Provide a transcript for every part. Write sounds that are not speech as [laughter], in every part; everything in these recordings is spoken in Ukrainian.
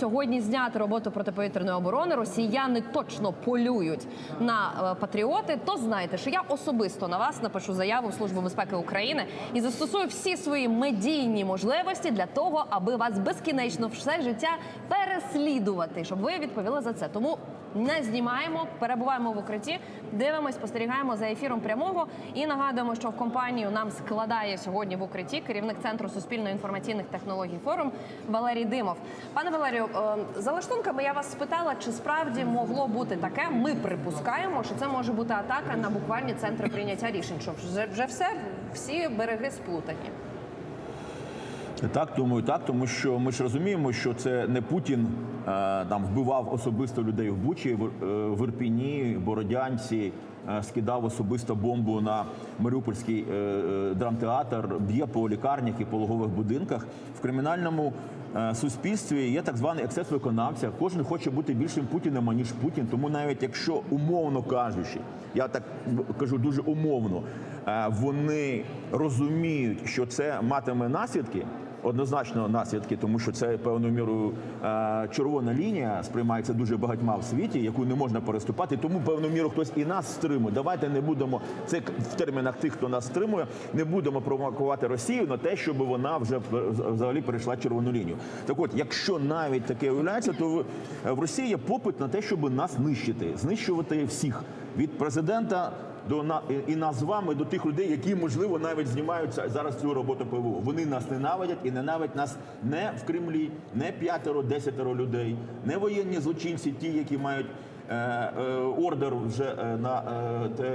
Сьогодні зняти роботу протиповітряної оборони. Росіяни точно полюють на е, патріоти. То знайте, що я особисто на вас напишу заяву в Службу безпеки України і застосую всі свої медійні можливості для того, аби вас безкінечно все життя переслідувати, щоб ви відповіли за це. Тому не знімаємо, перебуваємо в укритті, дивимось, спостерігаємо за ефіром прямого і нагадуємо, що в компанію нам складає сьогодні в укритті керівник центру суспільно-інформаційних технологій форум Валерій Димов. Пане Валерію, е, за лаштунками я вас спитала, чи справді могло бути таке. Ми припускаємо, що це може бути атака на буквальні центри прийняття рішень. Що вже, вже все, всі береги сплутані. Так, думаю, так, тому що ми ж розуміємо, що це не Путін е, там вбивав особисто людей в Бучі, в, е, Ірпіні, Бородянці, е, скидав особисто бомбу на Маріупольський драмтеатр, б'є по лікарнях і пологових будинках. В кримінальному суспільстві є так званий ексцес виконавця. Кожен хоче бути більшим Путіним, аніж Путін. Тому навіть якщо умовно кажучи, я так кажу дуже умовно, вони розуміють, що це матиме наслідки. Однозначно наслідки, тому що це певною мірою е, червона лінія сприймається дуже багатьма в світі, яку не можна переступати. Тому певною мірою хтось і нас стримує. Давайте не будемо це в термінах тих, хто нас стримує, не будемо провокувати Росію на те, щоб вона вже взагалі перейшла червону лінію. Так от, якщо навіть таке виявляється, то в Росії є попит на те, щоб нас нищити, знищувати всіх від президента до на і нас з вами до тих людей, які можливо навіть знімаються зараз цю роботу ПВО. Вони нас ненавидять і ненавидять нас не в Кремлі, не п'ятеро, десятеро людей, не воєнні злочинці, ті, які мають. Е, е, Ордер вже е, на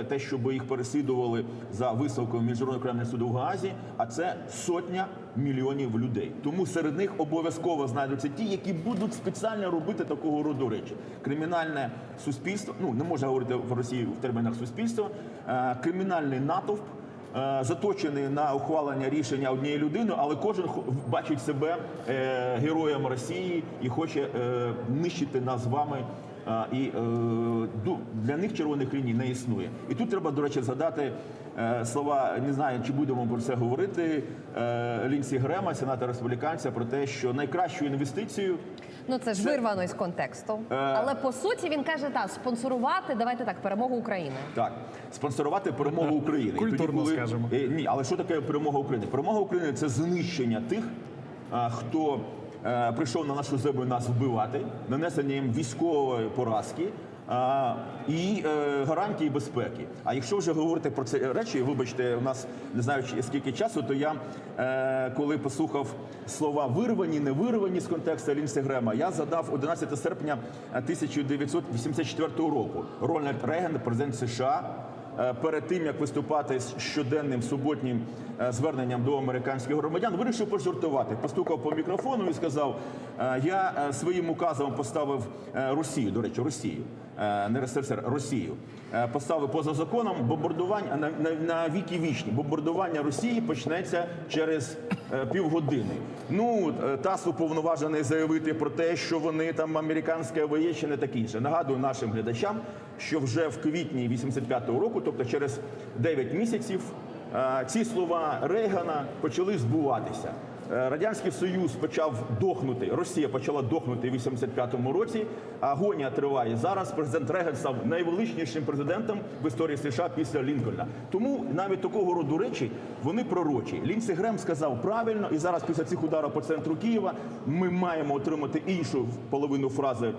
те- щоб їх переслідували за висновком міжнародного кримінального суду в Гаазі, а це сотня мільйонів людей. Тому серед них обов'язково знайдуться ті, які будуть спеціально робити такого роду речі. Кримінальне суспільство, ну не можна говорити в Росії в термінах суспільства, кримінальний натовп. Заточений на ухвалення рішення однієї людини, але кожен бачить себе героєм Росії і хоче нищити нас з вами. І е, для них червоних ліній не існує. І тут треба, до речі, згадати е, слова. Не знаю, чи будемо про це говорити. Е, Лінсі Грема, сенатора республіканця, про те, що найкращою інвестицією Ну це ж Це- вирвано із контексту. Е. Але по суті він каже, так, спонсорувати, давайте так, перемогу України. так спонсорувати перемогу України. Культурно скажемо. Е, Ні, але що таке перемога України? Перемога України це знищення тих, хто прийшов на нашу землю нас вбивати, нанесення їм військової поразки. І е, гарантії безпеки. А якщо вже говорити про ці речі, вибачте, у нас не знаю скільки часу, то я е, коли послухав слова вирвані, не вирвані з контексту Лінсі Грема, я задав 11 серпня 1984 року. Рональд Рейган, президент США, Е, перед тим як виступати з щоденним суботнім е, зверненням до американських громадян, вирішив пожартувати. Постукав по мікрофону і сказав: е, Я е, своїм указом поставив е, Росію, до речі, Росію. Е, Не РСФСР, Росію Е, поставив поза законом бомбардування на, на, на віки вічні. Бомбардування Росії почнеться через е, півгодини. Ну ТАСС уповноважений заявити про те, що вони там американське воєнне таке інше. Нагадую нашим глядачам, що вже в квітні 85-го року, тобто через 9 місяців, ці слова Рейгана почали збуватися. Е, Радянський Союз почав дохнути, Росія почала дохнути в 85-му році. Агонія триває зараз. Президент Рейган став найвеличнішим президентом в історії США після Лінкольна. Тому навіть такого роду речі вони пророчі. Лінсі Грем сказав правильно, і зараз після цих ударів по центру Києва ми маємо отримати іншу половину фрази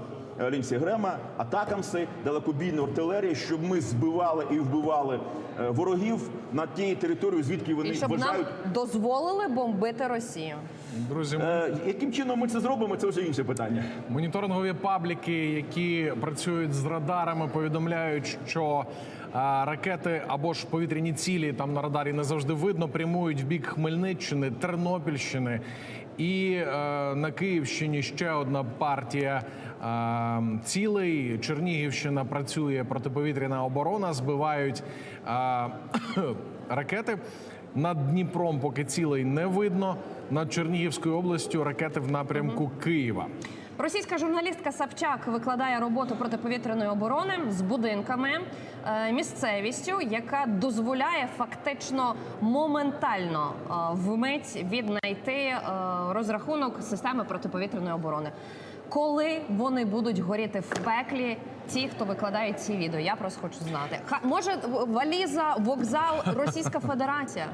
Лінсі Грема, атакамси, далекобійну артилерію, щоб ми збивали і вбивали е, ворогів на тієї території, звідки вони І щоб вважають. нам дозволили бомбити Росію. Друзі, Е, яким чином ми це зробимо, це вже інше питання. моніторингові пабліки, які працюють з радарами, повідомляють, що ракети або ж повітряні цілі там на радарі не завжди видно, прямують в бік Хмельниччини, Тернопільщини. І е, на Київщині ще одна партія е, цілей. Чернігівщина працює протиповітряна оборона, збивають е, [coughs] ракети. Над Дніпром поки цілей не видно. Над Чернігівською областю ракети в напрямку Києва. Російська журналістка Савчак викладає роботу протиповітряної оборони з будинками, е, місцевістю, яка дозволяє фактично моментально е, вмить віднайти е, розрахунок системи протиповітряної оборони. Коли вони будуть горіти в пеклі, ті, хто викладає ці відео, я просто хочу знати. Ха, може, валіза, вокзал, Російська Федерація?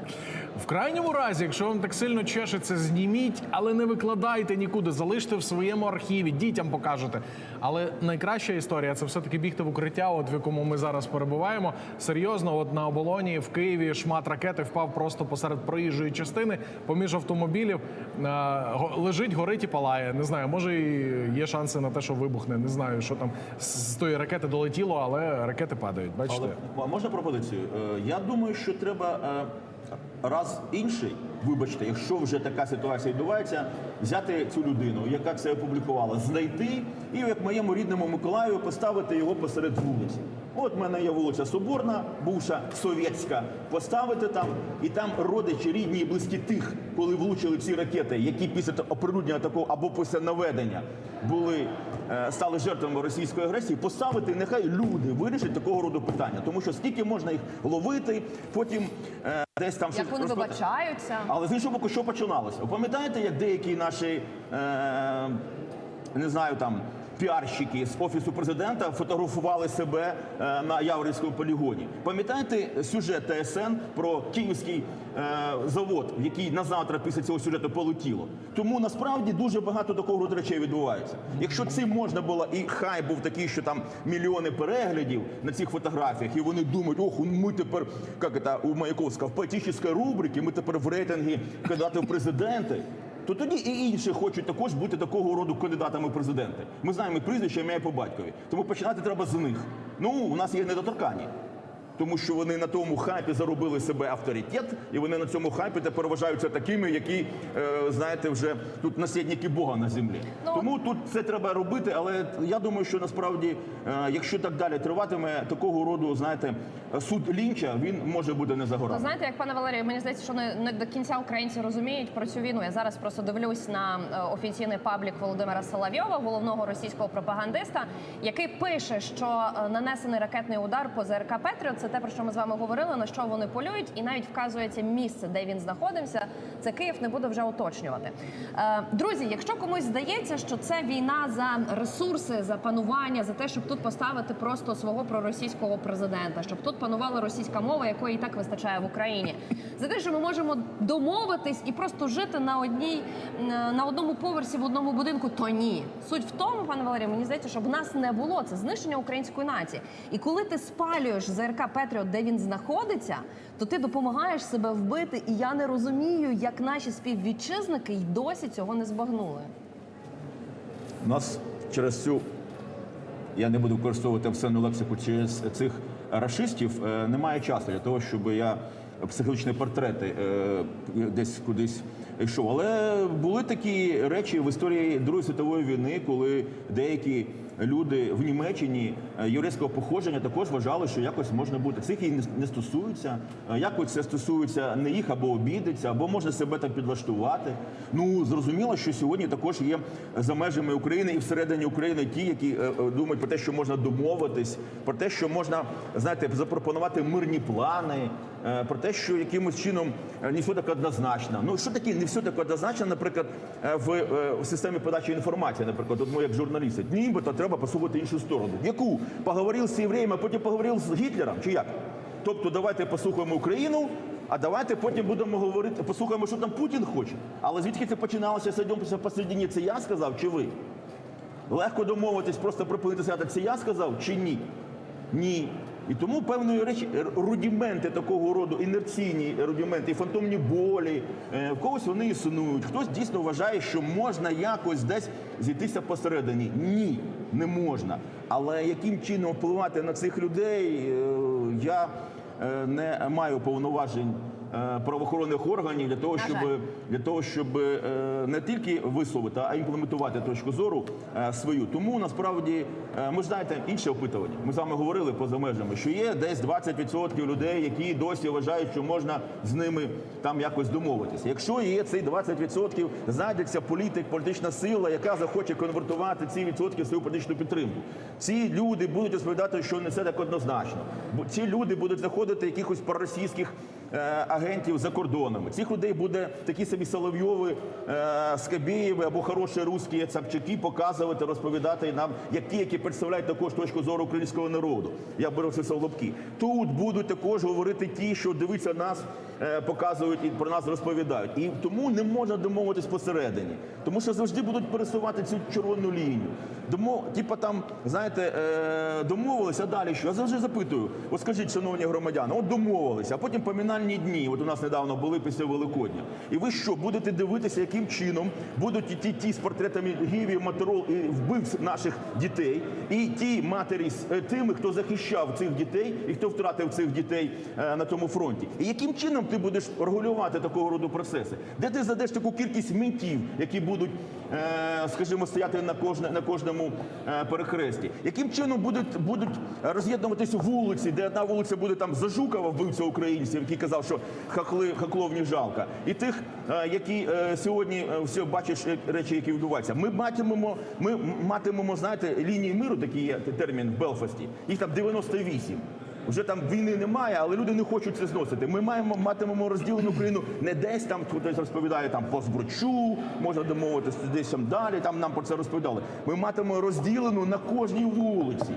В крайньому разі, якщо вам так сильно чешеться, зніміть, але не викладайте нікуди, залиште в своєму архіві, дітям покажете. Але найкраща історія це все-таки бігти в укриття, от в якому ми зараз перебуваємо. Серйозно, от на оболоні в Києві шмат ракети впав просто посеред проїжджої частини, поміж автомобілів. Е, лежить, горить і палає. Не знаю, може і є шанси на те, що вибухне. Не знаю, що там з тої ракети долетіло, але ракети падають. Бачите? Але можна пропозицію? Е, Я думаю, що треба е, раз інший, вибачте, якщо вже така ситуація відбувається, взяти цю людину, яка це опублікувала, знайти і як моєму рідному Миколаєву поставити його посеред вулиці. От в мене є вулиця Соборна, бувша совєтська. Поставити там, і там родичі, рідні і близькі тих, коли влучили ці ракети, які після оприлюднення такого або після наведення були е, стали жертвами російської агресії, поставити, нехай люди вирішать такого роду питання. Тому що скільки можна їх ловити, потім е, десь там Як вони розпро- вибачаються? але з іншого боку, що починалося? Ви пам'ятаєте, як деякі наші е, не знаю там. Піарщики з офісу президента фотографували себе е, на Яворівському полігоні. Пам'ятаєте сюжет ТСН про київський е, завод, який на завтра після цього сюжету полетіло? Тому насправді дуже багато такого речей відбувається. Якщо цим можна було, і хай був такий, що там мільйони переглядів на цих фотографіях, і вони думають, ох, ми тепер як це, у Маяковського в політичній рубриці, ми тепер в рейтингі кандидати в президенти. То тоді і інші хочуть також бути такого роду кандидатами в президенти. Ми знаємо прізвище, ім'я по батькові. Тому починати треба з них. Ну, у нас є недоторкані. Тому що вони на тому хайпі заробили себе авторитет, і вони на цьому хайпі тепер вважаються такими, які, е, знаєте, вже тут наслідники Бога на землі. Ну, Тому тут це треба робити, але я думаю, що насправді, е, якщо так далі триватиме, такого роду, знаєте, суд лінча він може бути не за знаєте, як пане Валерію, мені здається, що не, не до кінця українці розуміють про цю війну. Я зараз просто дивлюсь на е, офіційний паблік Володимира Соловйова, головного російського пропагандиста, який пише, що нанесений ракетний удар по ЗРК Петріот. Це те, про що ми з вами говорили, на що вони полюють, і навіть вказується місце, де він знаходився. Це Київ не буде вже уточнювати. Е, Друзі, якщо комусь здається, що це війна за ресурси, за панування, за те, щоб тут поставити просто свого проросійського президента, щоб тут панувала російська мова, якої і так вистачає в Україні, за те, що ми можемо домовитись і просто жити на одній на одному поверсі в одному будинку, то ні. Суть в тому, пане Валерію, мені здається, щоб нас не було. Це знищення української нації. І коли ти спалюєш ЗРК Петріот, де він знаходиться, то ти допомагаєш себе вбити. І я не розумію, як наші співвітчизники й досі цього не збагнули. У нас через цю, я не буду використовувати обсценну лексику, через цих рашистів е, немає часу для того, щоб я психологічні портрети е, десь кудись йшов. Але були такі речі в історії Другої світової війни, коли деякі люди в Німеччині е, єврейського походження також вважали, що якось можна бути. Цих їх не- стосується. Е, Якось це стосується не їх або обідеться, або можна себе так підлаштувати. Ну зрозуміло, що сьогодні також є за межами України і всередині України ті, які е, думають про те, що можна домовитись, про те, що можна знаєте, запропонувати мирні плани, про те, що якимось чином не все так однозначно. Ну що таке не все так однозначно, наприклад, в системі подачі інформації, наприклад, от ми як журналісти, нібито треба послухати іншу сторону. Яку поговорив з євреями, а потім поговорив з Гітлером, чи як? Тобто, давайте послухаємо Україну. А давайте потім будемо говорити, послухаємо, що там Путін хоче. Але звідки це починалося сидімося посередині? Це я сказав чи ви? Легко домовитись, просто припинити сказати, це я сказав чи ні? Ні. І тому певної речі, р- рудіменти такого роду, інерційні рудіменти, фантомні болі, е, в когось вони існують. Хтось дійсно вважає, що можна якось десь зійтися посередині. Ні, не можна. Але яким чином впливати на цих людей, е, я е, не маю повноважень е, правоохоронних органів для того, щоб для того, щоб е, не тільки висловити, а імплементувати точку зору е, свою. Тому насправді е, ми ж знаєте інше опитування. Ми з вами говорили поза межами, що є десь 20% людей, які досі вважають, що можна з ними там якось домовитися. Якщо є цей 20%, знайдеться політик, політична сила, яка захоче конвертувати ці відсотки в свою політичну підтримку. Ці люди будуть розповідати, що не все так однозначно. Бо ці люди будуть заходити якихось проросійських е, агентів за кордонами. Цих людей буде такі собі Соловйови, е, Скабєєви або хороші русські цапчаки показувати, розповідати нам, як ті, які представляють також точку зору українського народу. Я беру це солобки. Тут будуть також говорити ті, що дивиться нас, е, показують і про нас розповідають. І тому не можна домовитись посередині, тому що завжди будуть пересувати цю червону лінію. Домо, типа там, знаєте, е, домовилися, далі що? Я завжди запитую: от скажіть, шановні громадяни, от домовилися, а потім помінальні дні. От у нас недавно були після Великодня. І ви що, будете дивитися, яким чином будуть ті, ті з портретами гівів, матерол і вбивць наших дітей, і ті матері з е, тими, хто захищав цих дітей і хто втратив цих дітей е, на тому фронті. І яким чином ти будеш регулювати такого роду процеси? Де ти задеш таку кількість ментів, які будуть, скажімо, стояти на кожне на кожному е, перехресті? Яким чином будуть будуть роз'єднуватися вулиці, де одна вулиця буде там за Жукова, вбивця українців, який казав, що хахли хахлов не жалко, і тих, е, які е, сьогодні е, все бачиш е, речі, які відбуваються. Ми матимемо, ми матимемо, знаєте, лінії миру, такий є термін в Белфасті. Їх там 98. Вже там війни немає, але люди не хочуть це зносити. Ми маємо матимемо розділену Україну не десь там хтось розповідає там по збручу, можна домовитися десь там далі. Там нам про це розповідали. Ми матимемо розділену на кожній вулиці.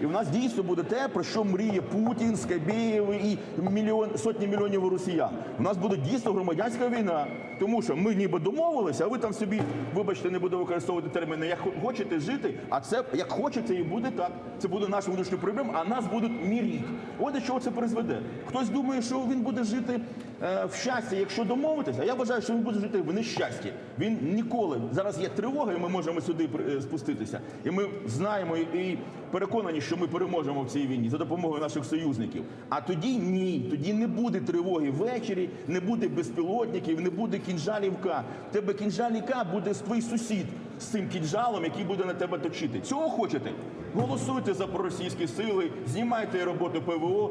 І в нас дійсно буде те, про що мріє Путін, Скабєєв і мільйон сотні мільйонів росіян. У нас буде дійсно громадянська війна, тому що ми ніби домовилися, а ви там собі, вибачте, не буду використовувати терміни, як хочете жити, а це як хочете, і буде так. Це буде наш внутрішній проблем, а нас будуть міріть. От до чого це призведе. Хтось думає, що він буде жити е, в щасті, якщо домовитися. А я вважаю, що він буде жити в нещасті. Він ніколи зараз є тривога, і ми можемо сюди е, спуститися. І ми знаємо і- і переконані, що ми переможемо в цій війні за допомогою наших союзників. А тоді ні, тоді не буде тривоги ввечері, не буде безпілотників, не буде кінжалівка. В тебе кінжаліка буде твій сусід з цим кінжалом, який буде на тебе точити. Цього хочете? Голосуйте за проросійські сили, знімайте роботу ПВО.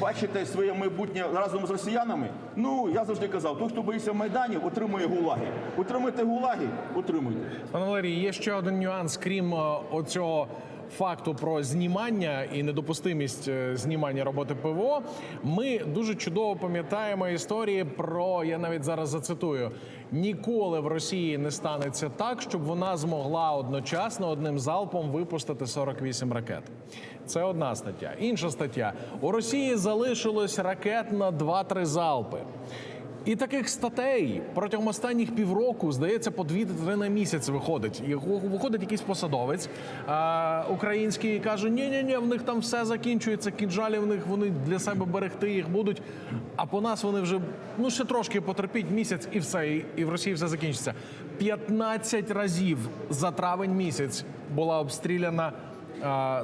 Бачите своє майбутнє разом з росіянами? Ну я завжди казав, той, хто боїться майданів, отримує гулаги. Отримуйте гулаги, отримуйте. Пане Валерій, є ще один нюанс, крім е, оцього факту про знімання і недопустимість е, знімання роботи ПВО. Ми дуже чудово пам'ятаємо історії про я навіть зараз зацитую: ніколи в Росії не станеться так, щоб вона змогла одночасно одним залпом випустити 48 ракет. Це одна стаття. Інша стаття: у Росії залишилось ракет на 2-3 залпи. І таких статей протягом останніх півроку, здається, по дві-три на місяць виходить. І виходить якийсь посадовець а, український і каже: ні ні ні в них там все закінчується, кінжалі в них вони для себе берегти їх будуть. А по нас вони вже ну ще трошки потерпіть місяць, і все, і, і в Росії все закінчиться. 15 разів за травень місяць була обстріляна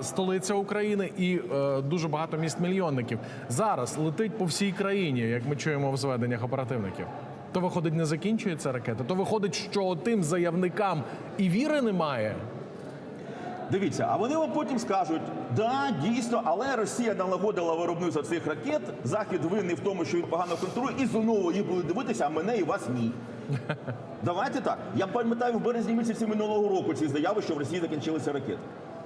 столиця України і е, дуже багато міст мільйонників. Зараз летить по всій країні, як ми чуємо в зведеннях оперативників. То виходить, не закінчується ракета. То виходить, що тим заявникам і віри немає. Дивіться, а вони вам потім скажуть, да, дійсно, але Росія налагодила виробництво цих ракет. Захід винний в тому, що він погано контролює, і знову їх будуть дивитися, а мене і вас ні. [laughs] Давайте так. Я пам'ятаю в березні місяці минулого року ці заяви, що в Росії закінчилися ракети.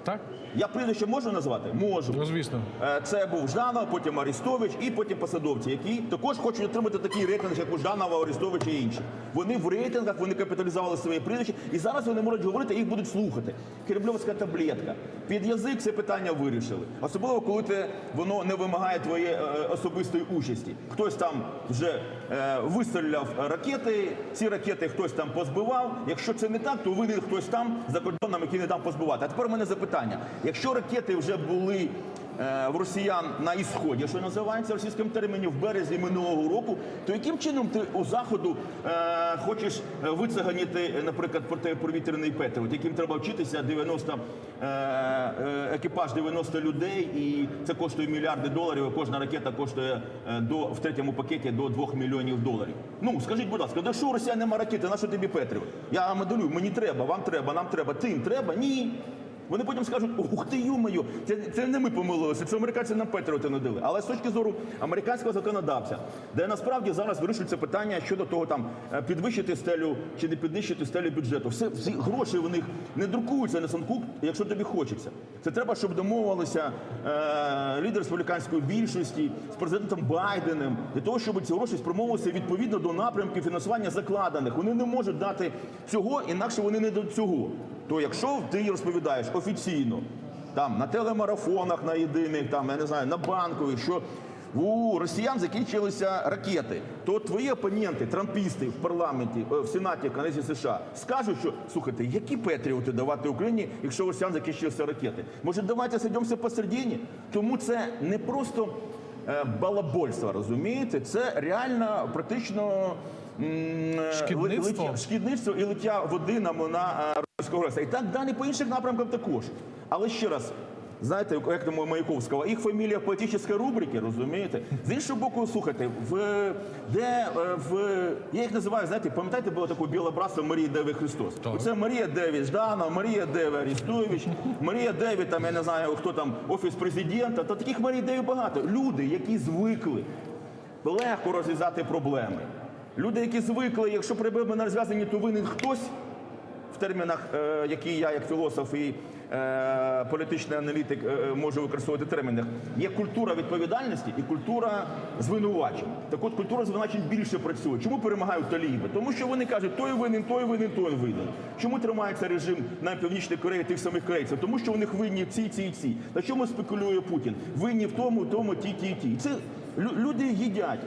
Так? Я прізвище можу назвати? Можу. Ну, звісно. Е, Це був Жданов, потім Арестович і потім посадовці, які також хочуть отримати такий рейтинг, як у Жданова, Арестовича і інші. Вони в рейтингах, вони капіталізували своє прізвище, і зараз вони можуть говорити, їх будуть слухати. Кремльовська таблетка. Під язик це питання вирішили. Особливо, коли те воно не вимагає твоєї е, особистої участі. Хтось там вже е, вистріляв ракети, ці ракети хтось там позбивав. Якщо це не так, то винен хтось там за кордоном, який не там позбивати. А тепер мене запитання: якщо ракети вже були е, в росіян на ісході, що називається в російському терміні, в березні минулого року, то яким чином ти у заходу е, хочеш е, вицеганіти, наприклад, протиповітряний петріот, яким треба вчитися 90 е, е, екіпаж 90 людей, і це коштує мільярди доларів. і Кожна ракета коштує до в третьому пакеті до 2 мільйонів доларів. Ну скажіть, будь ласка, до що у росіян нема ракети? На що тобі Петріот? Я моделюю, мені треба, вам треба, нам треба, тим треба? Ні. Вони потім скажуть, ух ти юмою, це, це не ми помилилися, це американці нам патріоти не дали. Але з точки зору американського законодавця, де насправді зараз вирішується питання щодо того, там е, підвищити стелю чи не підвищити стелю бюджету. Все всі гроші в них не друкуються на санку, якщо тобі хочеться. Це треба, щоб домовилися е, лідер республіканської більшості з президентом Байденом для того, щоб ці гроші спрямовувалися відповідно до напрямків фінансування закладених. Вони не можуть дати цього, інакше вони не до цього. То якщо ти розповідаєш офіційно, там на телемарафонах, на єдиних, там я не знаю, на банкових, що у росіян закінчилися ракети, то твої опоненти, трампісти в парламенті, е, в сенаті Конгресі США скажуть, що слухайте, які патріоти давати Україні, якщо росіян закінчилися ракети? Може, давайте сидімося посередині? Тому це не просто е, балабольство, розумієте? Це реально практично. Шкідництво? лиття- шкідництво і лиття води на на е, російського агресора. І так далі по інших напрямках також. Але ще раз. Знаєте, як тому Маяковського, їх фамілія в рубрики, розумієте? З іншого боку, слухайте, в де е, в я їх називаю, знаєте, пам'ятаєте, було таке біле братство Марії Деви Христос. Оце Марія Деві Жданов, Марія Деви Арістович, Марія Деві, там я не знаю, хто там офіс президента. Та таких Марій Деві багато. Люди, які звикли легко розв'язати проблеми. Люди, які звикли, якщо проблеми не розв'язані, то винен хтось термінах, е, які я як філософ і е, політичний аналітик е, можу використовувати термінах. Є культура відповідальності і культура звинувачень. Так от культура звинувачень більше працює. Чому перемагають таліби? Тому що вони кажуть, той винен, той винен, той винен. Чому тримається режим на північній Кореї тих самих корейців? Тому що у них винні ці, ці ці. На чому спекулює Путін? Винні в тому, тому, ті, ті, ті. Це люди їдять.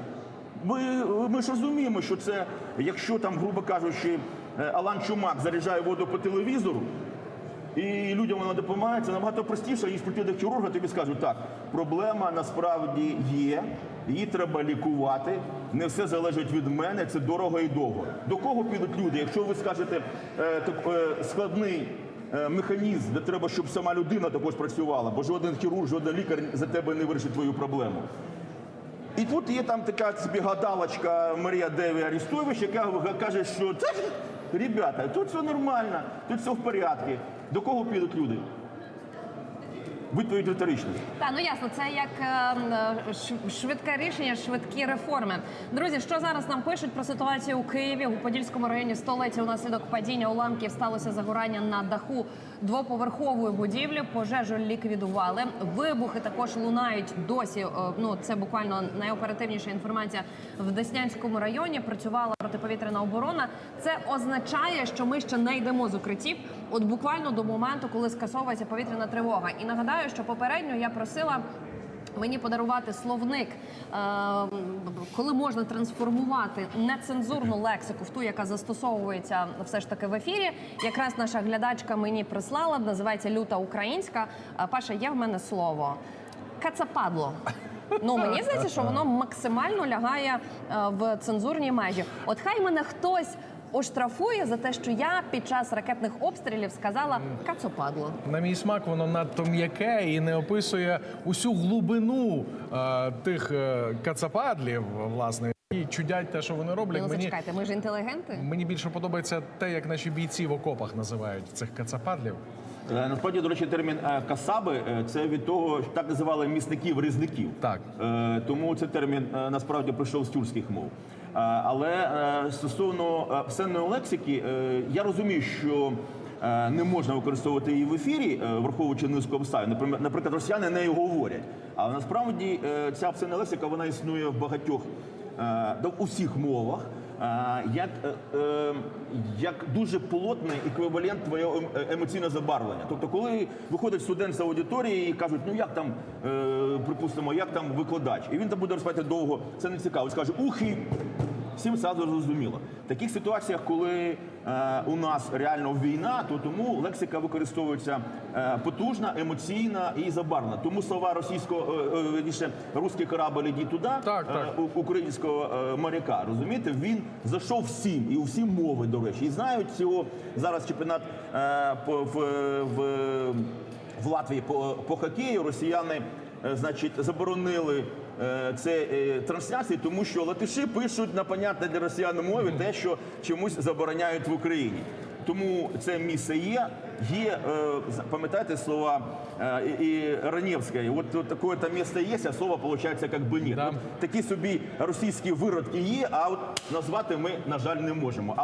Ми, ми ж розуміємо, що це, якщо там, грубо кажучи, Алан Чумак заряджає воду по телевізору, і людям вона допомагає, це набагато простіше, ніж прийти до хірурга, тобі скажуть, так, проблема насправді є, її треба лікувати, не все залежить від мене, це дорого і довго. До кого підуть люди? Якщо ви скажете е, е, складний е, механізм, де треба, щоб сама людина також працювала, бо жоден хірург, жоден лікар за тебе не вирішить твою проблему. І тут є там така собі гадалочка Марія Деві Арістович, яка каже, що це ребята, тут все нормально, тут все в порядку. До кого підуть люди? Відповідь риторична. Та ну ясно, це як е, е, швидке рішення, швидкі реформи. Друзі, що зараз нам пишуть про ситуацію у Києві у Подільському районі столиці? Унаслідок падіння уламків сталося загорання на даху двоповерхової будівлі. Пожежу ліквідували. Вибухи також лунають досі. е, Ну це буквально найоперативніша інформація в Деснянському районі. Працювала протиповітряна оборона. Це означає, що ми ще не йдемо з укриттів. От буквально до моменту, коли скасовується повітряна тривога. І нагадаю, що попередньо я просила. Мені подарувати словник, е, коли можна трансформувати нецензурну лексику в ту, яка застосовується все ж таки в ефірі. Якраз наша глядачка мені прислала, називається люта українська. Е, Паша, є в мене слово кацападло. Ну мені здається, що воно максимально лягає е, в цензурні межі. От хай мене хтось оштрафує за те, що я під час ракетних обстрілів сказала кацападло. На мій смак воно надто м'яке і не описує усю глибину е, тих е, кацападлів, власне, і чудять те, що вони роблять. Ну Мені, зачекайте, ми ж інтелігенти. мені більше подобається те, як наші бійці в окопах називають цих кацападлів. Е, Насправді, до речі, термін е, касаби е, це від того, що так називали місників різників. Так. Е, Тому цей термін е, насправді прийшов з тюркських мов. Е, Але е, стосовно сценної лексики, е, я розумію, що е, не можна використовувати її в ефірі, е, враховуючи низку обставин. Наприклад, росіяни нею говорять. Але насправді е, ця псевдолексика, вона існує в багатьох е, да, у всіх мовах. Як, е, е, як дуже плотний еквівалент твоєго ем- е, емоційного забарвлення. Тобто, коли виходить студент з аудиторії і кажуть, ну як там, припустимо, як там викладач, і він там буде розповідати довго, це не цікаво. Скаже, ух, і всім зразу зрозуміло. В таких ситуаціях, коли е, у нас реально війна, то тому лексика використовується е, потужна, емоційна і забарвлена. Тому слова російського е, е, русський корабль іди туди, Так, е, так. у- українського е, моряка. Розумієте, він зайшов всім і у всі мови, до речі, і знають цього зараз чемпіонат е, по в, в, в Латвії по, по хокею. Росіяни, е, значить, заборонили. Е, Це е, трансляції, тому що латиші пишуть на понятне для росіян мові те, що чомусь забороняють в Україні. Тому це місце є. Є, е, пам'ятаєте слова і, і Раневської, от, от таке там місце є, а слово виходить як би ні. Да. От такі собі російські виродки є, а от назвати ми, на жаль, не можемо.